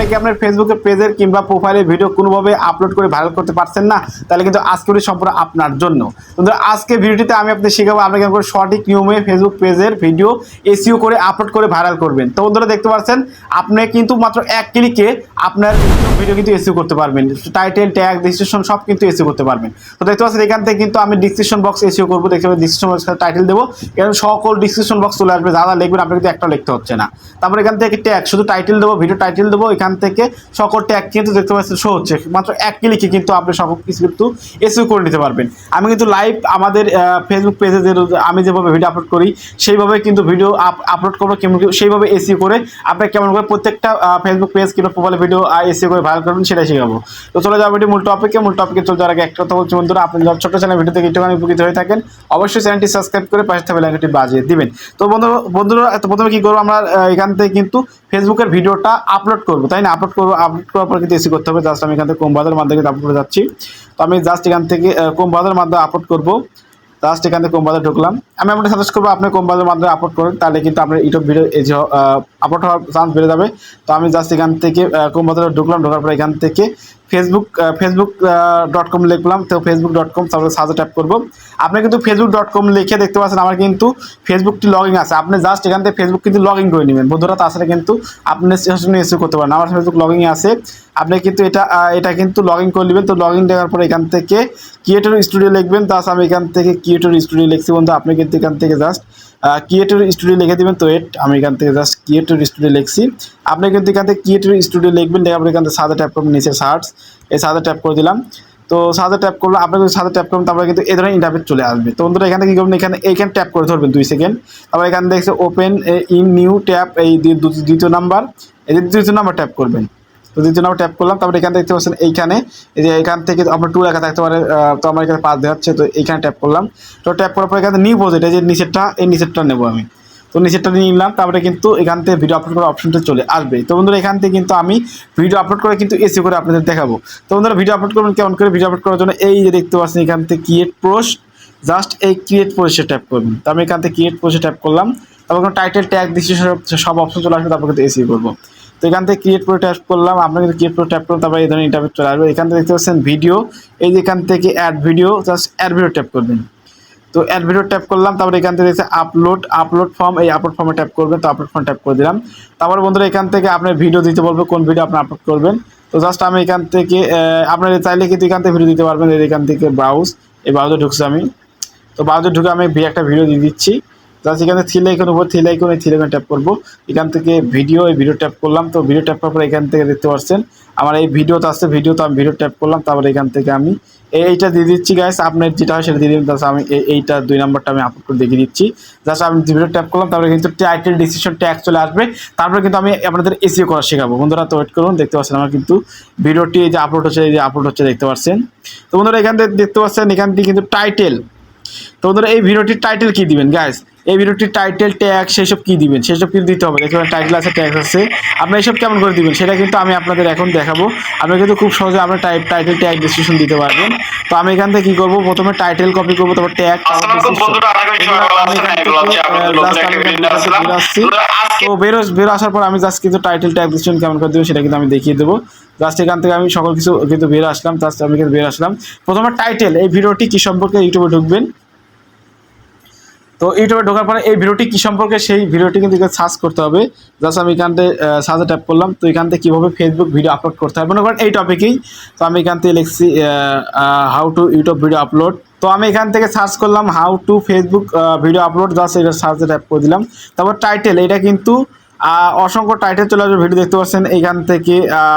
আপনি কি আপনার ফেসবুকের পেজের কিংবা প্রোফাইলের ভিডিও কোনোভাবে আপলোড করে ভাইরাল করতে পারছেন না, তাহলে কিন্তু আজকের সম্পূর্ণ আপনার জন্য। বন্ধুরা আজকে ভিডিওটিতে আমি আপনাদের শেখাবো আপনি কেমন করে সঠিক নিয়মে ফেসবুক পেজের ভিডিও এসিও করে আপলোড করে ভাইরাল করবেন। তো বন্ধুরা, দেখতে পাচ্ছেন, আপনি কিন্তু মাত্র এক ক্লিকে আপনার ভিডিও কিন্তু এসিও করতে পারবেন। টাইটেল ট্যাগ ডিসক্রিপশন সব কিন্তু এসিও করতে পারবেন। তো দেখতে পাচ্ছেন, এখান থেকে কিন্তু আমি ডিসক্রিপশন বক্স এসিও করব। দেখতে পাচ্ছেন ডিসক্রিপশন বক্স টাইটেল দেবো। এখানে সকল ডিসক্রিপশন বক্স চলে আসবে। যা যা লিখবেন আপনি কিন্তু একটা লিখতে হচ্ছে না। তারপর এখান থেকে ট্যাগ শুধু টাইটেল দেবো ভিডিও টাইটেল দেবো। এখান থেকে সকল ট্যাগ কিন্তু দেখতে পাচ্ছেন শো হচ্ছে। মাত্র এক ক্লিকে কিন্তু আপনি সকল কিছু কিন্তু এসিও করে নিতে পারবেন। আমি কিন্তু লাইভ আমাদের ফেসবুক পেজে যে আমি যেভাবে ভিডিও আপলোড করি, সেইভাবে কিন্তু ভিডিও আপলোড করব, কেমন সেইভাবে এসিও করে আপনি কেমন করে প্রত্যেকটা ফেসবুক পেজ কিংবা প্রোফাইলে ভিডিও এসিও করে ভাইরাল করবেন সেটাই শেখাবো। তো চলে যাব এটি মূল টপিকে মূল টপিকে চলে যাওয়ার আগে একটা কথা বলছি বন্ধুরা, আপনি যখন ছোটো চ্যানেল ভিডিও থেকে একটুখানি উপকৃত হয়ে থাকেন, অবশ্যই চ্যানেলটি সাবস্ক্রাইব করে পাশে থাকবে লাইনটি বাজিয়ে দিবেন। তো বন্ধু, বন্ধুরা, তো প্রথমে কী করব আমরা এখান থেকে কিন্তু ফেসবুকের ভিডিওটা আপলোড করব, তাই না আপলোড করব আপলোড করার পর কিন্তু এসি করতে হবে। জাস্ট আমি এখান থেকে কম বাজারের মাধ্যমে আপলোড করে যাচ্ছি। তো আমি জাস্ট এখান থেকে কোম্বাদের মাধ্যমে আপলোড করব। জাস্ট এখান থেকে কোম্বাদে ঢুকলাম। আমি আপনাকে সাজেস্ট করব, আপনি কোম্বাদের মাধ্যমে আপলোড করেন, তাহলে কিন্তু আপনার ইউটিউব ভিডিও এই যে আপলোড হওয়ার চান্স বেড়ে যাবে। তো আমি জাস্ট এখান থেকে কোম্বাদে ঢুকলাম, ঢোকার পর এখান থেকে ফেসবুক ফেসবুক ডট কম লিখলাম, তো ফেসবুক ডট কম তারপরে সাজে ট্যাপ করব। আপনি কিন্তু ফেসবুক ডট কম লিখে দেখতে পাচ্ছেন, আমার কিন্তু ফেসবুকটি লগ আছে। আপনি জাস্ট এখান থেকে ফেসবুক কিন্তু লগ ইন করে নেবেন। বন্ধুরা, তাছাড়া কিন্তু আপনি এসে করতে পারেন। আমার ফেসবুক লগ আছে। আপনি কিন্তু এটা এটা কিন্তু লগ ইন করে নেবেন। তো লগ ইন দেওয়ার পর এখান থেকে ক্রিয়েটর স্টুডিও লিখবেন। তাছ আমি এখান থেকে ক্রিয়েটর স্টুডিও লিখছি বন্ধু। আপনি কিন্তু এখান থেকে জাস্ট ক্রিয়েটর স্টুডিও লিখে দেবেন তো এট আমি এখান থেকে জাস্ট ক্রিয়েটর স্টুডিও লিখছি আপনি কিন্তু এখান থেকে ক্রিয়েটর স্টুডিও লিখবেন পর এখান থেকে সাদা ট্যাপ করবেন নিচে সার্চ এই সাদা ট্যাপ করে দিলাম তো সাদা ট্যাপ করলে আপনি যদি সাদা ট্যাপ করবেন তারপরে কিন্তু এই ধরনের ইন্টারভিউ চলে আসবে তো বন্ধুরা এখানে কী করবেন এখানে এইখানে ট্যাপ করে ধরবেন দুই সেকেন্ড তারপর এখানে দেখছে ওপেন ইন নিউ ট্যাপ এই দ্বি- দ্বি- দ্বিতীয় নাম্বার এই দ্বিতীয় নাম্বার ট্যাপ করবেন তো দ্বিতীয় নাম্বার ট্যাপ করলাম, তারপরে এখানে দেখতে পাচ্ছেন এইখানে, এই যে এখান থেকে আপনার টু লেখা থাকতে পারে তো আমার এখানে পাঁচ দেওয়া হচ্ছে, তো এইখানে ট্যাপ করলাম। তো ট্যাপ করার পর এখানে নিউ প্রজেক্ট এই যে নিচেরটা, এই নিচেরটা নেব আমি। তো নিচেরটা নিয়ে নিলাম, তারপরে কিন্তু এখান থেকে ভিডিও আপলোড করার অপশনটা চলে আসবে। তো বন্ধুরা, এখান থেকে কিন্তু আমি ভিডিও আপলোড করে কিন্তু এসি করে আপনাদের দেখাবো। তো বন্ধুরা ভিডিও আপলোড করবেন কেমন করে? ভিডিও আপলোড করার জন্য এই যে দেখতে পাচ্ছেন এখান থেকে ক্রিয়েট পোস্ট জাস্ট এই ক্রিয়েট পোস্টে ট্যাপ করবেন। তো আমি এখান থেকে ক্রিয়েট পোস্টে ট্যাপ করলাম, তারপর টাইটেল ট্যাগ দিচ্ছি সব অপশন চলে আসবে, তারপর কিন্তু এসি করব। তো এখান থেকে ক্রিয়েট করে ট্যাপ করলাম আপনার কিন্তু ক্রিয়েট করে ট্যাপ করলাম, তারপরে এই ধরনের ইন্টারভিউ চলে আসবে। এখান থেকে দেখতে পাচ্ছেন ভিডিও এই যে এখান থেকে add video just add video tap করবেন। তো অ্যাড ভিডিও ট্যাপ করলাম, তারপরে এখান থেকে দেখছে আপলোড আপলোড ফর্ম এই আপলোড ফর্মে ট্যাপ করবেন, তো আপলোড ফর্ম ট্যাপ করে দিলাম। তারপরে বন্ধুরা, এখান থেকে আপনার ভিডিও দিতে বলবে কোন ভিডিও আপনি আপলোড করবেন। তো জাস্ট আমি এখান থেকে আপনারা চাইলে কিন্তু এখান থেকে ভিডিও দিতে পারবেন এখান থেকে ব্রাউজ এই ব্রাউজে ঢুকছি আমি। তো ব্রাউজে ঢুকে আমি একটা ভিডিও দিয়ে দিচ্ছি। জাস্ট এখানে থ্রি লাইকন উপর থ্রি এই থ্রি লাইকন ট্যাপ করব। এখান থেকে ভিডিও এই ভিডিও ট্যাপ করলাম। তো ভিডিও ট্যাপ করার পর এখান থেকে দেখতে পাচ্ছেন, আমার এই ভিডিওতে আসছে ভিডিও তো আমি ভিডিও ট্যাপ করলাম, তারপরে এখান থেকে আমি এই- এইটা দিয়ে দিচ্ছি গাইস আপনার যেটা হয় সেটা দিয়ে দিন জাস্ট আমি এই- এইটা দুই নাম্বারটা আমি আপলোড করে দেখিয়ে দিচ্ছি। জাস্ট আমি ভিডিও ট্যাপ করলাম, তারপরে কিন্তু টাইটেল ডিসিশন ট্যাগ চলে আসবে। তারপরে কিন্তু আমি আপনাদের এসিও করা শেখাবো। বন্ধুরা, তো ওয়েট করুন, দেখতে পাচ্ছেন আমার কিন্তু ভিডিওটি যে আপলোড হচ্ছে, এই যে আপলোড হচ্ছে, দেখতে পাচ্ছেন। তো বন্ধুরা, এখান থেকে দেখতে পাচ্ছেন, এখান থেকে কিন্তু টাইটেল তো বন্ধুরা, এই ভিডিওটির টাইটেল কী দিবেন গাইস এই ভিডিওটির টাইটেল ট্যাগ সেসব কি দিবেন? সেসব কিন্তু দিতে হবে দেখবেন টাইটেল আছে ট্যাগ আছে। আপনি এইসব কেমন করে দিবেন? সেটা কিন্তু আমি আপনাদের এখন দেখাবো। আপনি কিন্তু খুব সহজে আপনার টাইপ টাইটেল ট্যাগ ডিসক্রিপশন দিতে পারবেন। তো আমি এখান থেকে কি করব? প্রথমে টাইটেল কপি করব তারপর ট্যাগ তো বেরো বেরো আসার পর আমি জাস্ট কিন্তু টাইটেল ট্যাগ ডিসক্রিপশন কেমন করে দেবো সেটা কিন্তু আমি দেখিয়ে দেবো। জাস্ট এখান থেকে আমি সকল কিছু কিন্তু বের আসলাম জাস্ট আমি কিন্তু বের আসলাম। প্রথমে টাইটেল এই ভিডিওটি কি সম্পর্কে ইউটিউবে ঢুকবেন? তো ইউটিউবে ঢোকার পরে এই ভিডিওটি কী সম্পর্কে সেই ভিডিওটি কিন্তু সার্চ করতে হবে। জাস্ট আমি এখান থেকে সার্চে ট্যাপ করলাম। তো এখান থেকে কীভাবে ফেসবুক ভিডিও আপলোড করতে হবে মনে করেন এই টপিকেই তো আমি এখান থেকে লিখছি how to YouTube video upload তো আমি এখান থেকে সার্চ করলাম how to Facebook video upload just এটা সার্চে ট্যাপ করে দিলাম। তারপর টাইটেল এটা কিন্তু অসংখ্য টাইটেল চলে আসবে ভিডিও দেখতে পাচ্ছেন। এখান থেকে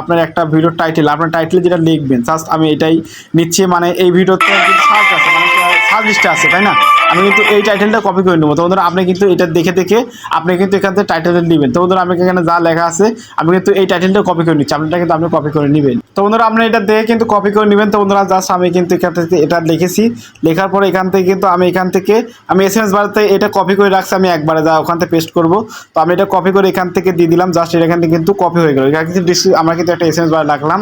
আপনার একটা ভিডিও টাইটেল আপনার টাইটেল যেটা লিখবেন। জাস্ট আমি এটাই নিচ্ছি। মানে এই ভিডিওতে সার্চ আছে মানে সার্চ লিস্টে আছে, তাই না? আমি কিন্তু এই টাইটেলটা কপি করে নেব। তো বন্ধুরা, আপনি কিন্তু এটা দেখে দেখে আপনি কিন্তু এখান থেকে টাইটেলটা নেবেন। তো বন্ধুরা আমি এখানে যা লেখা আছে, আমি কিন্তু এই টাইটেলটা কপি করে নিচ্ছি। আপনারটা কিন্তু আপনি কপি করে নেবেন। তো বন্ধুরা, আপনি এটা দেখে কিন্তু কপি করে নেবেন। তো বন্ধুরা জাস্ট আমি কিন্তু এখান থেকে এটা লিখেছি। লেখার পরে এখান থেকে কিন্তু আমি এখান থেকে, আমি এস এম এস এটা কপি করে রাখছি। আমি একবারে যা ওখান থেকে পেস্ট করব। তো আমি এটা কপি করে এখান থেকে দিয়ে দিলাম। জাস্ট এটা এখান থেকে কিন্তু কপি হয়ে গেল। এখানে কিন্তু আমরা কিন্তু একটা এস এম এস বার রাখলাম।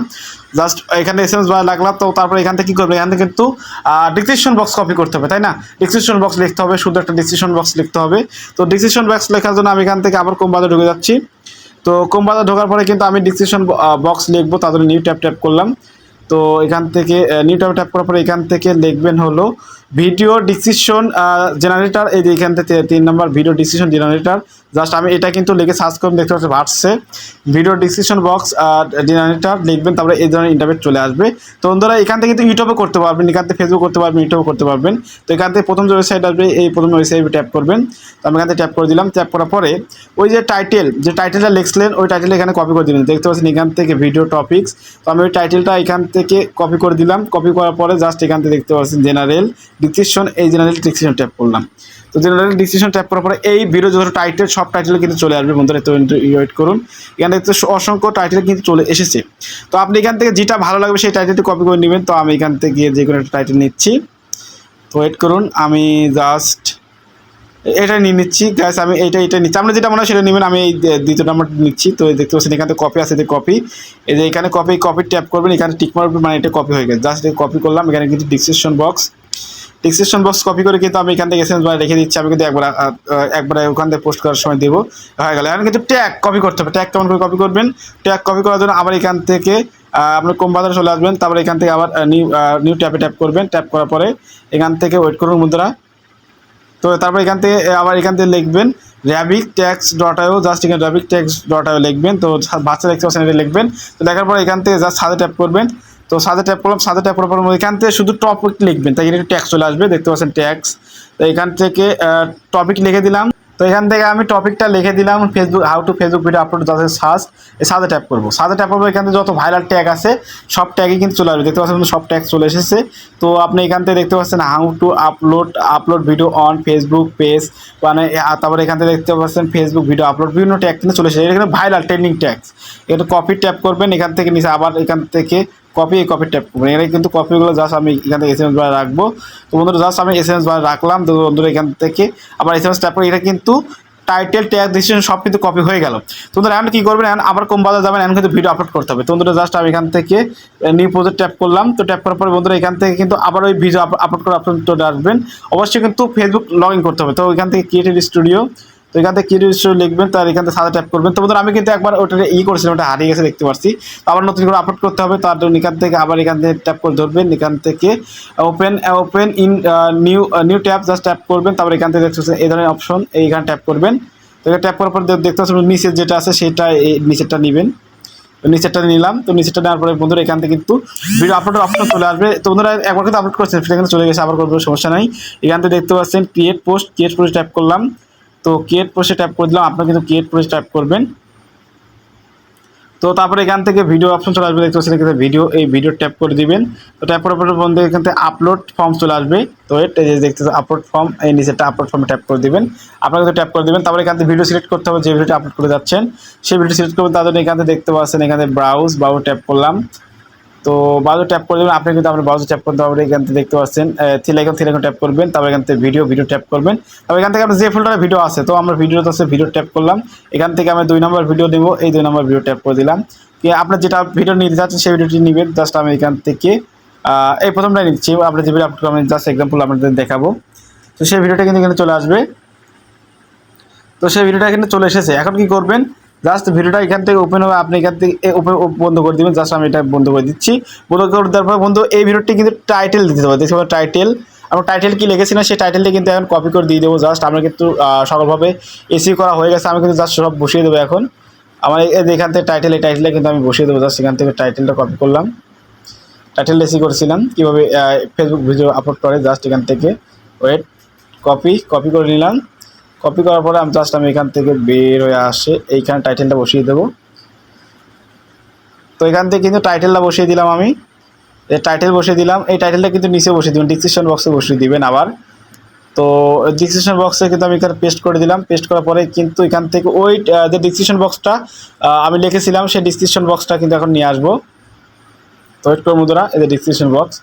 জাস্ট এখানে এস এম এস বার লাগলাম তো তারপরে এখান থেকে কী করবে? এখান থেকে কিন্তু ডিসক্রিপশন বক্স কপি করতে হবে, তাই না? ডিসক্রিপশন বক্স লিখতে হবে, শুধু একটা ডিসিশন বক্স লিখতে হবে। তো ডিসিশন বক্স লেখার জন্য আমি এখান থেকে আবার কোম্পাতে ঢুকে যাচ্ছি। তো কোম্পানিতে ঢোকার পরে কিন্তু আমি ডিসিশন বক্স লিখব তাদের নিউ ট্যাপ ট্যাপ করলাম। তো এখান থেকে নিউ ট্যাপ ট্যাপ করার পরে এখান থেকে লিখবেন হলো ভিডিও ডিসক্রিপশন জেনারেটর এই যে এখান থেকে তিন নম্বর ভিডিও ডিসিশন জেনারেটর জাস্ট আমি এটা কিন্তু লিখে সার্চ করুন, দেখতে পাচ্ছি ভার্সে ভিডিও ডিসক্রিপশন বক্স জেনারেটর লিখবেন, তারপরে এই ধরনের ইন্টারনেট চলে আসবে। তো বন্ধুরা, এখান থেকে কিন্তু ইউটিউবে করতে পারবেন, এখান থেকে ফেসবুক করতে পারবেন ইউটিউবে করতে পারবেন। তো এখান থেকে প্রথম যে ওয়েবসাইট আসবে, এই প্রথম ওয়েবসাইট ট্যাপ করবেন। তো আমি এখান ট্যাপ করে দিলাম। ট্যাপ করার পরে ওই যে টাইটেল যে টাইটেলটা লিখছিলেন ওই টাইটেল এখানে কপি করে দিলেন। দেখতে পাচ্ছেন এখান থেকে ভিডিও টপিক্স তো আমি ওই টাইটেলটা এখান থেকে কপি করে দিলাম। কপি করার পরে জাস্ট এখান থেকে দেখতে পাচ্ছেন জেনারেল ডিসক্রিপশন এই জেনারেল ডিসক্রিপশন ট্যাপ করলাম। তো জেনারেল ডিসক্রিপশন ট্যাপ করার পরে এই ভিডিও যত টাইটেল সব টাইটেল কিন্তু চলে আসবে বন্ধুরা। তো ওয়েট করুন। এখানে দেখতে অসংখ্য টাইটেল কিন্তু চলে এসেছে। তো আপনি এখান থেকে যেটা ভালো লাগবে সেই টাইটেলটি কপি করে নেবেন। তো আমি এখান থেকে যে কোনো একটা টাইটেল নিচ্ছি। তো ওয়েট করুন। আমি জাস্ট এটা নিয়ে নিচ্ছি গ্যাস আমি এটা এটা নিচ্ছি। আমরা যেটা মনে হয় সেটা নেবেন, আমি এই দ্বিতীয়- নাম্বার নিচ্ছি। তো দেখতে পাচ্ছেন, এখানে কপি আছে যে কপি এই যে এখানে কপি কপি ট্যাপ করবেন, এখানে টিক মারবেন মানে এটা কপি হয়ে গেছে। জাস্ট কপি করলাম, এখানে কিন্তু description box description box copy করে কিন্তু আমি এখান থেকে এসএমএস বার রেখে দিচ্ছি, আমি কিন্তু একবার একবার ওখান থেকে পোস্ট করার সময় দেবো। হয়ে গেল, এখন কিন্তু ট্যাগ কপি করতে হবে। ট্যাগ কেমন করে কপি করবেন? ট্যাগ কপি করার জন্য আবার এখান থেকে আপনার কোম বাজারে চলে আসবেন, তারপরে এখান থেকে আবার নিউ নিউ ট্যাপে ট্যাপ করবেন। ট্যাপ করার পরে এখান থেকে ওয়েট করুন বন্ধুরা। তো তারপর এখান থেকে আবার এখান থেকে লিখবেন র্যাবিক ট্যাক্স ডট আইও জাস্ট এখানে র্যাবিক ট্যাক্স ডট আইও লিখবেন, তো বাচ্চা দেখতে পাচ্ছেন এটা লিখবেন। তো লেখার পর এখান থেকে জাস্ট সাদা ট্যাপ করবেন। তো সাদা ট্যাপ করলাম সাদা ট্যাপ করার পর এখান থেকে শুধু টপিক লিখবেন, তাই এখানে ট্যাক্স চলে আসবে, দেখতে পাচ্ছেন ট্যাক্স তো এখান থেকে টপিক লিখে দিলাম। তো এখান থেকে আমি টপিকটা লিখে দিলাম Facebook how to Facebook video upload যাতে সার্চ এই সাদে ট্যাপ করব। সাদে ট্যাপ করব এখান থেকে যত ভাইরাল ট্যাগ আছে, সব ট্যাগই কিন্তু চলে আসবে। দেখতে পাচ্ছেন সব ট্যাগ চলে এসেছে। তো আপনি এখান থেকে দেখতে পাচ্ছেন how to upload upload video on Facebook page মানে তারপরে এখান থেকে দেখতে পাচ্ছেন ফেসবুক ভিডিও আপলোড বিভিন্ন ট্যাগ কিন্তু চলে এসেছে। এখানে ভাইরাল ট্রেন্ডিং ট্যাগস এটা কপি ট্যাপ করবেন, এখান থেকে নিচে আবার এখান থেকে কপি এই কপি ট্যাপ করবেন এখানে কিন্তু কপিগুলো জাস্ট আমি এখান থেকে এস এম এস বার রাখব। তো বন্ধুরা জাস্ট আমি এস এম এস বার রাখলাম। তো বন্ধুরা, এখান থেকে আবার এস এম এস ট্যাপ করে এটা কিন্তু টাইটেল ট্যাগ ডিসিশন সব কিন্তু কপি হয়ে গেল। তোমরা এখন কী করবেন? এখন আবার কম বাজার যাবেন? এখন কিন্তু ভিডিও আপলোড করতে হবে। তোমরা জাস্ট আমি এখান থেকে নিউ প্রজেক্ট ট্যাপ করলাম। তো ট্যাপ করার পরে বন্ধুরা, এখান থেকে কিন্তু আবার ওই ভিডিও আপলোড করে আপলোড চলে আসবেন। অবশ্যই কিন্তু ফেসবুক লগ ইন করতে হবে। তো এখান থেকে ক্রিয়েটিভ স্টুডিও তো এখান থেকে স্টুডিও লিখবেন, তার এখান থেকে সাদা ট্যাপ করবেন। তো বন্ধুরা, আমি কিন্তু একবার ওটা ই করেছিলাম, ওটা হারিয়ে গেছে, দেখতে পাচ্ছি আবার নতুন করে আপলোড করতে হবে, তার জন্য এখান থেকে আবার এখান থেকে ট্যাপ করে ধরবেন, এখান থেকে open open in new new tap just tap করবেন, তারপর এখান থেকে দেখতে এই ধরনের অপশন এইখানে ট্যাপ করবেন। তো এটা ট্যাপ করার পর দেখতে পাচ্ছেন নিচের যেটা আছে, সেটা এই নিচেরটা নেবেন। তো নিচেরটা নিলাম, তো নিচেরটা নেওয়ার পরে বন্ধুরা, এখান থেকে কিন্তু ভিডিও আপলোডের অপশন চলে আসবে। তো বন্ধুরা, একবার কিন্তু আপলোড করছেন, সেটা কিন্তু চলে গেছে, আবার করব সমস্যা নাই। এখান থেকে দেখতে পাচ্ছেন create post create post tap করলাম। তো ক্রিয়েট পোস্টে ট্যাপ করে দিলাম, আপনারা কিন্তু ক্রিয়েট পোস্ট ট্যাপ করবেন। তো তারপরে এখান থেকে ভিডিও অপশন চলে আসবে, দেখতে পাচ্ছেন এখানে ভিডিও এই ভিডিও ট্যাপ করে দিবেন। তো ট্যাপ করার পরে বন্ধু, এখান থেকে আপলোড ফর্ম চলে আসবে। তো দেখতে আপলোড ফর্ম এই নিচেটা আপলোড ফর্মে ট্যাপ করে দিবেন। আপনারা কিন্তু ট্যাপ করে দিবেন, তারপরে এখান থেকে ভিডিও সিলেক্ট করতে হবে, যে ভিডিওটা আপলোড করে যাচ্ছেন। সেই ভিডিও সিলেক্ট করবেন জন্য এখান থেকে দেখতে পাচ্ছেন, এখানে ব্রাউজ বাউ ট্যাপ করলাম। তো বাজু ট্যাপ করে দেবেন আপনি কিন্তু আপনার বাজু ট্যাপ করতে হবে, এখান থেকে দেখতে পাচ্ছেন থিলাইকন থিলাইকন ট্যাপ করবেন, তারপর এখান থেকে ভিডিও ভিডিও ট্যাপ করবেন। তারপর এখান থেকে আপনার যে ফোল্ডারে ভিডিও আছে, তো আমরা ভিডিওতে আছে ভিডিও ট্যাপ করলাম। এখান থেকে আমি দুই নম্বর ভিডিও দেবো এই দুই নম্বর ভিডিও ট্যাপ করে দিলাম। কি আপনার যেটা ভিডিও নিতে চাচ্ছেন, সেই ভিডিওটি নেবেন জাস্ট আমি এখান থেকে এই প্রথমটা নিচ্ছি আপনার যে ভিডিও আপলোড আমি জাস্ট এক্সাম্পল আপনাদের দেখাবো। তো সেই ভিডিওটা কিন্তু এখানে চলে আসবে। তো সেই ভিডিওটা এখানে চলে এসেছে। এখন কি করবেন? জাস্ট ভিডিওটা এখান থেকে ওপেন হবে, আপনি এখান থেকে বন্ধ করে দিবেন জাস্ট আমি এটা বন্ধ করে দিচ্ছি। বন্ধ করে দেওয়ার পর, বন্ধু, এই ভিডিওটি কিন্তু টাইটেল দিতে হবে, দেখতে টাইটেল আমরা টাইটেল কি লিখেছি না, সেই টাইটেলটি কিন্তু এখন কপি করে দিয়ে দেবো জাস্ট আমরা কিন্তু সকলভাবে এসি করা হয়ে গেছে, আমি কিন্তু জাস্ট সব বসিয়ে দেবো এখন। আমার এখান থেকে টাইটেল এই টাইটেলে কিন্তু আমি বসিয়ে দেবো জাস্ট এখান থেকে টাইটেলটা কপি করলাম। টাইটেল এসি করেছিলাম, কীভাবে ফেসবুক ভিডিও আপলোড করে জাস্ট এখান থেকে ওয়েট কপি কপি করে নিলাম। কপি করার পরে আমি জাস্ট আমি এখান থেকে বের হয়ে আসে, এইখানে টাইটেলটা বসিয়ে দেবো। তো এখান থেকে কিন্তু টাইটেলটা বসিয়ে দিলাম আমি। এই টাইটেল বসিয়ে দিলাম, এই টাইটেলটা কিন্তু নিচে বসিয়ে দিবেন ডিসক্রিপশন বক্সে বসিয়ে দিবেন আবার। তো ডিসক্রিপশন বক্সে কিন্তু আমি এখানে পেস্ট করে দিলাম পেস্ট করার পরে কিন্তু এখান থেকে ওই যে ডিসক্রিপশন বক্সটা আমি লিখেছিলাম, সেই ডিসক্রিপশন বক্সটা কিন্তু এখন নিয়ে আসব। তো ওয়েট করুন বন্ধুরা, এই যে ডিসক্রিপশন বক্স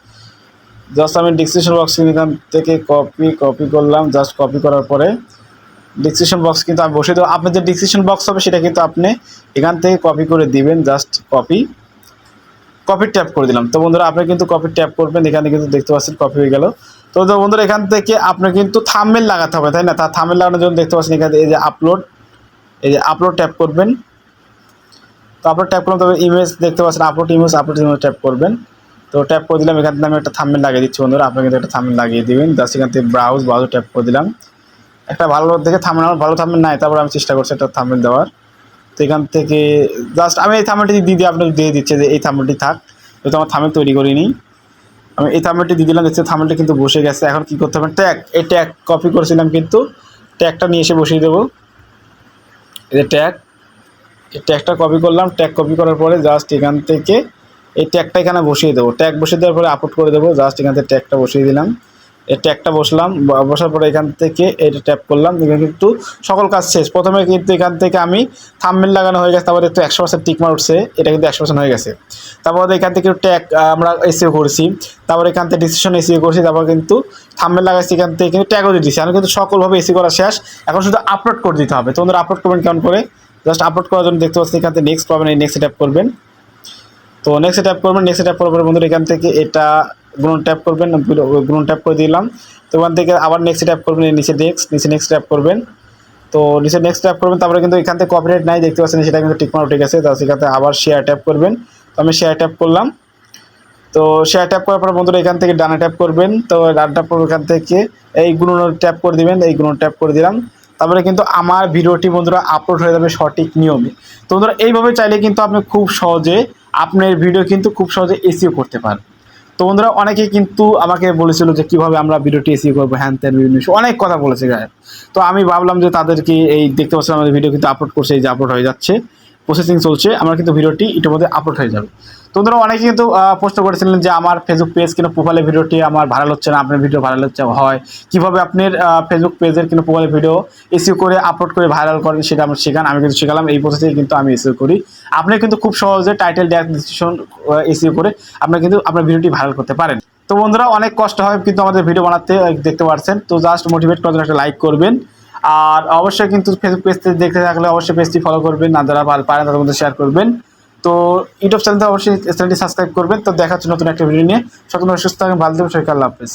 জাস্ট আমি ডিসক্রিপশন বক্স এখান থেকে কপি কপি করলাম জাস্ট কপি করার পরে ডিসক্রিপশন বক্স কিন্তু আমি বসিয়ে দেবো। আপনার যে ডিসক্রিপশন বক্স হবে, সেটা কিন্তু আপনি এখান থেকে কপি করে দিবেন জাস্ট কপি কপি ট্যাপ করে দিলাম। তো বন্ধুরা, আপনি কিন্তু কপি ট্যাপ করবেন, এখানে কিন্তু দেখতে পাচ্ছেন কপি হয়ে গেল। তো তো বন্ধুরা, এখান থেকে আপনার কিন্তু থামমেল লাগাতে হবে, তাই না? তার থামমেল লাগানোর জন্য দেখতে পাচ্ছেন এখানে এই যে আপলোড এই যে আপলোড ট্যাপ করবেন। তো আপলোড ট্যাপ করলাম তবে ইমেজ দেখতে পাচ্ছেন upload image upload image tap করবেন। তো ট্যাপ করে দিলাম, এখান থেকে আমি একটা থাম্বনেল লাগিয়ে দিচ্ছি বন্ধুরা, আপনি কিন্তু একটা থাম্বনেল লাগিয়ে দিবেন। জাস্ট এখান থেকে ব্রাউজ ব্রাউজ ট্যাপ করে দিলাম। একটা ভালো দেখে থাম্বনেল আমার ভালো থাম্বনেল নাই, তারপর আমি চেষ্টা করছি একটা থাম্বনেল দেওয়ার। তো এখান থেকে জাস্ট আমি এই থাম্বনেলটি দিয়ে দিয়ে আপনাকে দিয়ে দিচ্ছে যে এই থাম্বনেলটি থাক, যেহেতু আমার থাম্বনেল তৈরি করিনি। আমি এই থাম্বনেলটি দিয়ে দিলাম, দেখছি থাম্বনেলটি কিন্তু বসে গেছে, এখন কী করতে হবে? ট্যাগ এই ট্যাগ কপি করেছিলাম কিন্তু ট্যাগটা নিয়ে এসে বসিয়ে দেবো। এই ট্যাগ এই ট্যাগটা কপি করলাম ট্যাগ কপি করার পরে জাস্ট এখান থেকে এই ট্যাগটা এখানে বসিয়ে দেবো। ট্যাগ বসিয়ে দেওয়ার পরে আপলোড করে দেবো জাস্ট এখান থেকে ট্যাগটা বসিয়ে দিলাম। এই ট্যাগটা বসলাম বসার পরে এখান থেকে এটা ট্যাপ করলাম, এখানে কিন্তু সকল কাজ শেষ। প্রথমে কিন্তু এখান থেকে আমি থামমেল লাগানো হয়ে গেছে, তারপরে একটু একশো পার্সেন্ট টিকমার উঠছে, এটা কিন্তু একশো পার্সেন্ট হয়ে গেছে। তারপর এখান থেকে ট্যাগ আমরা এসিও করছি, তারপর এখান থেকে ডিসিশন এসিও করছি, তারপর কিন্তু থামমেল লাগাইছি, এখান থেকে কিন্তু ট্যাগও দিয়ে দিচ্ছি আমি কিন্তু সকলভাবে এসি করা শেষ, এখন শুধু আপলোড করে দিতে হবে। তোমাদের আপলোড করবেন কেমন করে? জাস্ট আপলোড করার জন্য দেখতে পাচ্ছি এখান থেকে নেক্সট পাবেন, এই নেক্সট ট্যাপ করবেন। তো নেক্সট ট্যাপ করবেন নেক্সট ট্যাপ করার পরে বন্ধুরা, এখান থেকে এটা গুণ ট্যাপ করবেন গ্রুন ট্যাপ করে দিলাম। তো ওখান থেকে আবার নেক্সট ট্যাপ করবেন নিচে নেক্সট নিচে নেক্সট ট্যাপ করবেন। তো নিচে নেক্সট ট্যাপ করবেন, তারপরে কিন্তু এখান থেকে কপিরাইট নাই, দেখতে পাচ্ছেন সেটা কিন্তু টিকমার উঠে গেছে তো সেখান থেকে আবার শেয়ার ট্যাপ করবেন। তো আমি শেয়ার ট্যাপ করলাম। তো শেয়ার ট্যাপ করার পর বন্ধুরা এখান থেকে ডানা ট্যাপ করবেন। তো ডান ট্যাপ করবেন এখান থেকে, এই গুণ ট্যাপ করে দিবেন, এই গুণ ট্যাপ করে দিলাম। তারপরে কিন্তু আমার ভিডিওটি বন্ধুরা আপলোড হয়ে যাবে সঠিক নিয়মে। তো বন্ধুরা এইভাবে চাইলে কিন্তু আপনি খুব সহজে আপনার ভিডিও কিন্তু খুব সহজে এসিও করতে পারেন তো বন্ধুরা অনেকে কিন্তু আমাকে বলেছিল যে কীভাবে আমরা ভিডিওটি এসি করব, হ্যান ত্যান বিভিন্ন অনেক কথা বলেছে গায়ে তো আমি ভাবলাম যে তাদেরকে এই, দেখতে পাচ্ছিলাম আমাদের ভিডিও কিন্তু আপলোড করছে, এই যে আপলোড হয়ে যাচ্ছে। প্রসেসিং চলছে, আমার কিন্তু ভিডিওটি ইতিমধ্যে আপলোড হয়ে যাবে। তো বন্ধুরা, অনেকে কিন্তু প্রশ্ন করেছিলেন যে আমার ফেসবুক পেজ কিন্তু প্রোফাইলের ভিডিওটি আমার ভাইরাল হচ্ছে না, আপনার ভিডিও ভাইরাল হচ্ছে, হয়। কীভাবে আপনার ফেসবুক পেজের কিন্তু প্রোফাইলের ভিডিও এসিও করে আপলোড করে ভাইরাল করেন, সেটা আমার শেখান, আমি কিন্তু শেখালাম, এই প্রসেসে কিন্তু আমি এসিও করি। আপনি কিন্তু খুব সহজে টাইটেল ডিসক্রিপশন এসিও করে আপনি কিন্তু আপনার ভিডিওটি ভাইরাল করতে পারেন। তো বন্ধুরা, অনেক কষ্ট হয় কিন্তু আমাদের ভিডিও বানাতে, দেখতে পারছেন। তো জাস্ট মোটিভেট করার একটা লাইক করবেন। আর অবশ্যই কিন্তু ফেসবুক পেজ দেখতে থাকলে অবশ্যই পেজটি ফলো করবেন। না যারা ভালো পারেন তাদের মধ্যে শেয়ার করবেন। তো ইউটিউব চ্যানেলটা অবশ্যই চ্যানেলটি সাবস্ক্রাইব করবেন। তো দেখাচ্ছি নতুন একটা ভিডিও নিয়ে। সকল সুস্থ থাকেন ভালো থাকবেন সরকার আল্লাহ হাফেজ।